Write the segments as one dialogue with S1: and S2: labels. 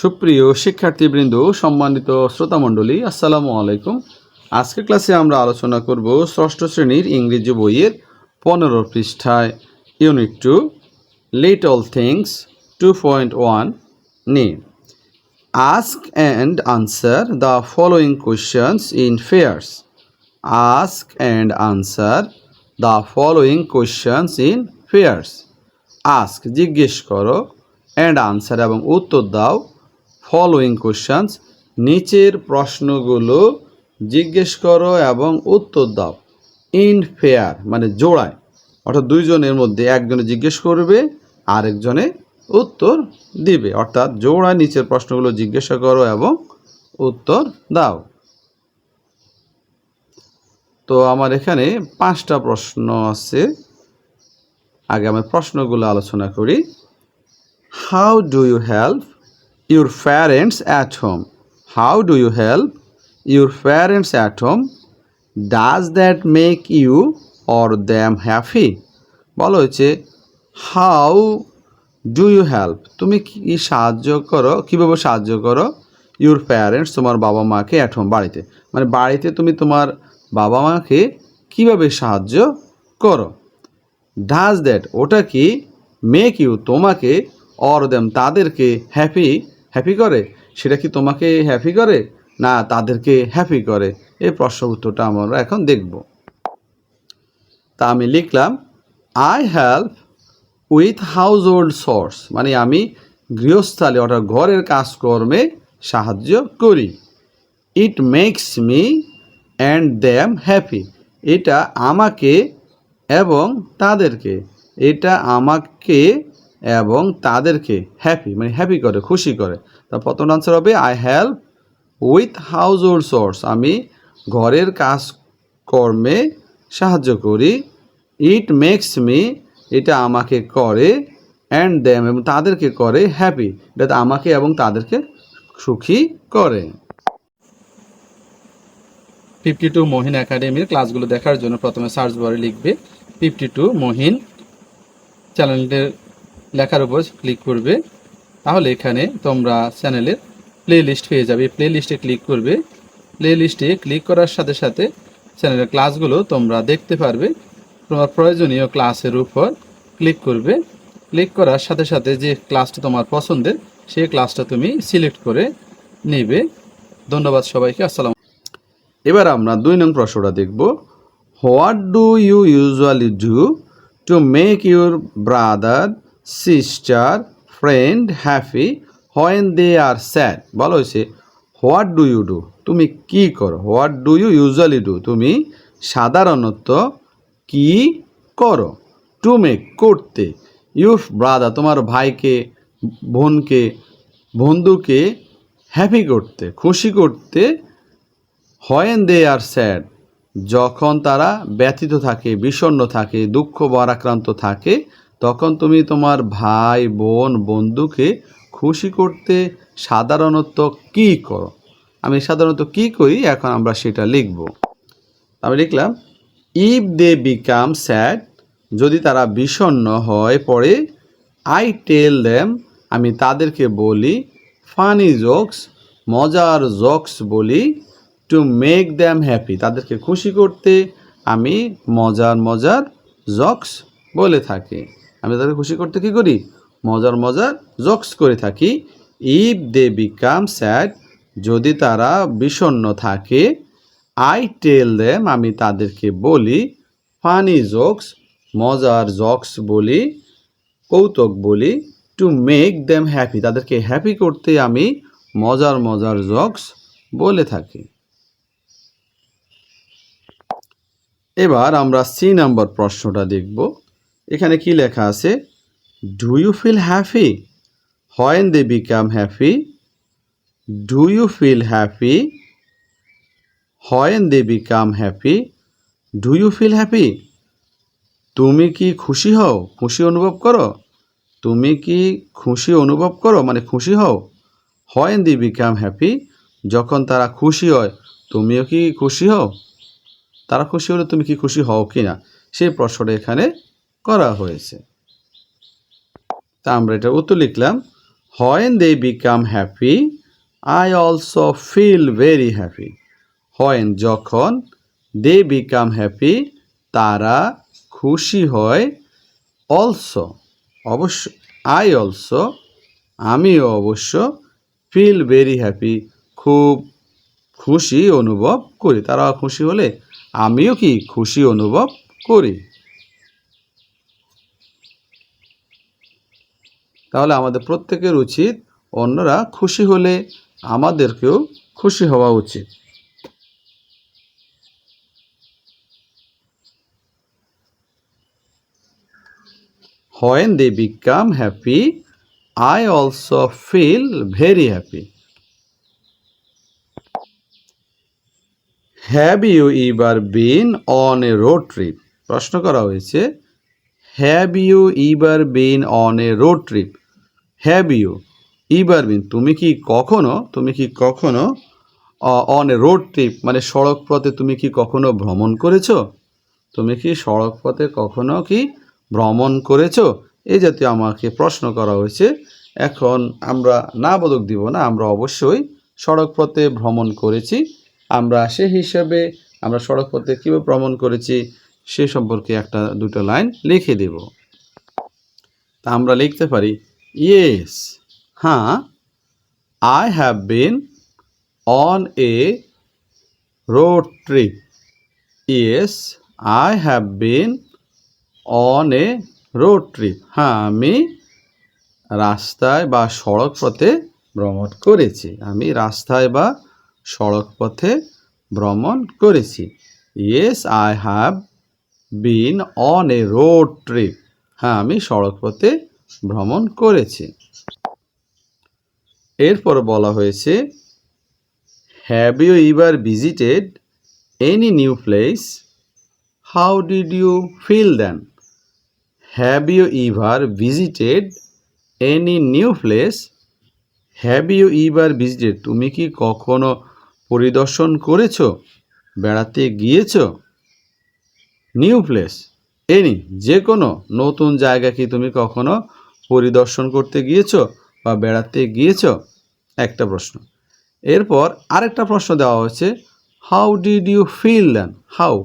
S1: সুপ্রিয় শিক্ষার্থীবৃন্দ, সম্মানিত শ্রোতামণ্ডলী, আসসালামু আলাইকুম। আজকের ক্লাসে আমরা আলোচনা করব ষষ্ঠ শ্রেণির ইংরেজি বইয়ের পনেরো পৃষ্ঠায় unit two, little things two point one নিয়ে। Ask and answer the following questions in pairs. Ask and answer the following questions in pairs. Ask, জিজ্ঞেস করো অ্যান্ড আনসার এবং উত্তর দাও ফলোয়িং কোশ্চেন্স নিচের প্রশ্নগুলো জিজ্ঞেস করো এবং উত্তর দাও। ইন ফেয়ার মানে জোড়ায়। অর্থাৎ দুইজনের মধ্যে একজনে জিজ্ঞেস করবে, আরেকজনে উত্তর দিবে। অর্থাৎ জোড়ায় নিচের প্রশ্নগুলো জিজ্ঞাসা করো এবং উত্তর দাও। তো আমার এখানে পাঁচটা প্রশ্ন আছে। আগে আমি প্রশ্নগুলো আলোচনা করি। How do you help your parents at home how do you help your parents at home does that make you or them happy বলা হয়েছে হাউ ডু ইউ হেল্প তুমি কি সাহায্য করো? কীভাবে সাহায্য করো ইউর প্যারেন্টস তোমার বাবা মাকে অ্যাট হোম বাড়িতে? মানে বাড়িতে তুমি তোমার বাবা মাকে কীভাবে সাহায্য করো? ডাজ দ্যাট ওটা কি মেক ইউ তোমাকে অর দেম তাদেরকে হ্যাপি হ্যাপি করে? সেটা কি তোমাকে হ্যাপি করে? না, তাদেরকে হ্যাপি করে। এই প্রশ্ন উত্তরটা আমরা এখন দেখব। তা আমি লিখলাম I help with household chores মানে আমি গৃহস্থালী অর্থাৎ ঘরের কাজকর্মে সাহায্য করি। It makes me and them happy এটা আমাকে এবং তাদেরকে। এটা আমাকে এবং তাদেরকে হ্যাপি মানে হ্যাপি করে, খুশি করে। তা প্রথম আনসার হবে I help with household chores আমি ঘরের কাজ কর্মে সাহায্য করি। ইট মেক্স মি এটা আমাকে করে অ্যান্ড দ্যাম এবং তাদেরকে করে হ্যাপি এটা আমাকে এবং তাদেরকে সুখী করে। ফিফটি টু মহিন একাডেমির ক্লাসগুলো দেখার জন্য প্রথমে সার্চ বারে লিখবে ফিফটি টু মহিন চ্যানেলটির লেখার উপর ক্লিক করবে। তাহলে এখানে তোমরা চ্যানেলের প্লে লিস্ট পেয়ে যাবে। প্লে লিস্টে ক্লিক করবে। প্লে লিস্টে ক্লিক করার সাথে সাথে চ্যানেলের ক্লাসগুলো তোমরা দেখতে পারবে। তোমার প্রয়োজনীয় ক্লাসের উপর ক্লিক করবে। ক্লিক করার সাথে সাথে যে ক্লাসটা তোমার পছন্দের, সেই ক্লাসটা তুমি সিলেক্ট করে নেবে। ধন্যবাদ সবাইকে। আসসালাম এবার আমরা দুই নং প্রশ্নটা দেখব। What do you usually do to make your brother sister friend happy when they are sad বলা হয়েছে হোয়াট ডু ইউ ডু তুমি কি করো? What do you usually do to সাধারণত কি করো? টু মেক করতে। ইউর ব্রাদার তোমার ভাইকে, বোনকে, বন্ধুকে হ্যাপি করতে, খুশি করতে হোয়েন দে আর স্যাড যখন তারা ব্যথিত থাকে, বিষণ্ণ থাকে, দুঃখ, ভারাক্রান্ত থাকে তখন তুমি তোমার ভাই, বোন, বন্ধুকে খুশি করতে সাধারণত কি করো? আমি সাধারণত কি করি? এখন আমরা সেটা লিখব। আমি লিখলাম ইফ দে বিকাম স্যাড যদি তারা বিষণ্ণ হয়, পরে আই টেল দেম আমি তাদেরকে বলি ফানি জোকস মজার জোকস বলি টু মেক দ্যাম হ্যাপি তাদেরকে খুশি করতে আমি মজার মজার জক্স বলে থাকি। আমি তাদেরকে খুশি করতে কি করি? মজার মজার জক্স করে থাকি। ইফ দে বিকাম স্যাড যদি তারা বিষণ্ণ থাকে আই টেল দেম আমি তাদেরকে বলি ফানি জোকস মজার জক্স বলি, কৌতুক বলি টু মেক দেম হ্যাপি তাদেরকে হ্যাপি করতে আমি মজার মজার জক্স বলে থাকি। এবার আমরা সি নাম্বার প্রশ্নটা দেখব। এখানে কি লেখা আছে? Do you feel happy when they become happy do you feel happy when they become happy do you feel happy তুমি কি খুশি হও? খুশি অনুভব করো? তুমি কি খুশি অনুভব করো? মানে খুশি হও? হোয়েন দি বিকাম হ্যাপি যখন তারা খুশি হয়, তুমিও কি খুশি হও? তারা খুশি হলে তুমি কি খুশি হও কি না সেই প্রশ্নটা এখানে করা হয়েছে। তা আমরা এটা উত্তর লিখলাম। When they become happy I also feel very happy when যখন দে বিকাম হ্যাপি তারা খুশি হয় অলসো অবশ্য আই অলসো আমিও অবশ্য ফিল ভেরি হ্যাপি খুব খুশি অনুভব করি। তারা খুশি হলে আমিও কি খুশি অনুভব করি? তাহলে আমাদের প্রত্যেকের উচিত অন্যরা খুশি হলে আমাদেরকেও খুশি হওয়া উচিত। হয় they become happy I also feel very happy have you ever been on a road trip প্রশ্ন করা হয়েছে have you ever been on a road trip have you ever been তুমি কি কখনো, তুমি কি কখনো অন এ রোড ট্রিপ মানে সড়ক পথে তুমি কি কখনো ভ্রমণ করেছ? তুমি কি সড়ক পথে কখনো কি ভ্রমণ করেছ? এই জাতীয় আমাকে প্রশ্ন করা হয়েছে। এখন আমরা না বোধক দিব না, আমরা অবশ্যই সড়ক পথে ভ্রমণ করেছি। আমরা সে হিসাবে আমরা সড়ক পথে কীভাবে ভ্রমণ করেছি? সে সম্পর্কে একটা, দুটো লাইন লিখে দেব। তা আমরা লিখতে পারি ইয়েস হ্যাঁ I have been on a road trip yes I have been on a road trip হ্যাঁ আমি রাস্তায় বা সড়ক পথে ভ্রমণ করেছি। আমি রাস্তায় বা সড়ক পথে ভ্রমণ করেছি। Yes I have been on a road trip হ্যাঁ আমি সড়ক পথে ভ্রমণ করেছি। এরপর বলা হয়েছে have you ever visited any new place how did you feel then have you ever visited any new place have you ever visited তুমি কি কখনো পরিদর্শন করেছ? বেড়াতে গিয়েছো? New place. এনি যে কোনো নতুন জায়গা কি তুমি কখনো পরিদর্শন করতে গিয়েছো বা বেড়াতে গিয়েছো? একটা প্রশ্ন। এরপর আরেকটা প্রশ্ন দেওয়া হয়েছে how did you feel then how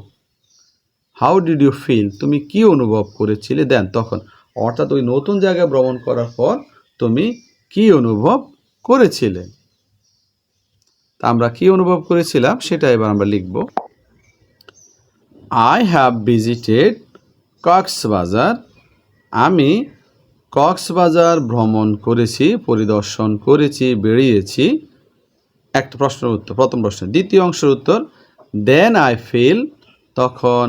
S1: how did you feel তুমি কি অনুভব করেছিলে দেন তখন, অর্থাৎ ওই নতুন জায়গায় ভ্রমণ করার পর তুমি কি অনুভব করেছিলে? তা আমরা কি অনুভব করেছিলাম সেটা এবার আমরা লিখব। I have visited Cox's Bazar. আমি কক্সবাজার ভ্রমণ করেছি, পরিদর্শন করেছি বেরিয়েছি একটা প্রশ্নের উত্তর, প্রথম প্রশ্ন, দ্বিতীয় অংশের উত্তর দেন আই ফিল তখন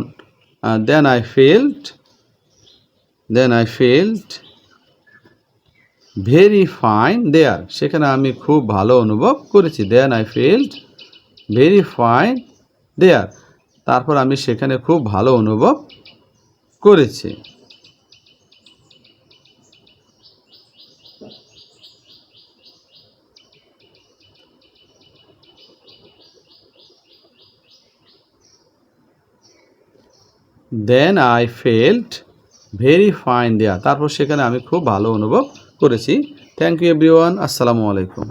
S1: then I felt then I felt very fine there সেখানে আমি খুব ভালো অনুভব করেছি। Then I felt very fine there তারপর আমি সেখানে খুব ভালো অনুভব করেছি। Then I felt very fine there তারপর সেখানে আমি খুব ভালো অনুভব করেছি। থ্যাংক ইউ এভরিওয়ান আসসালামু আলাইকুম।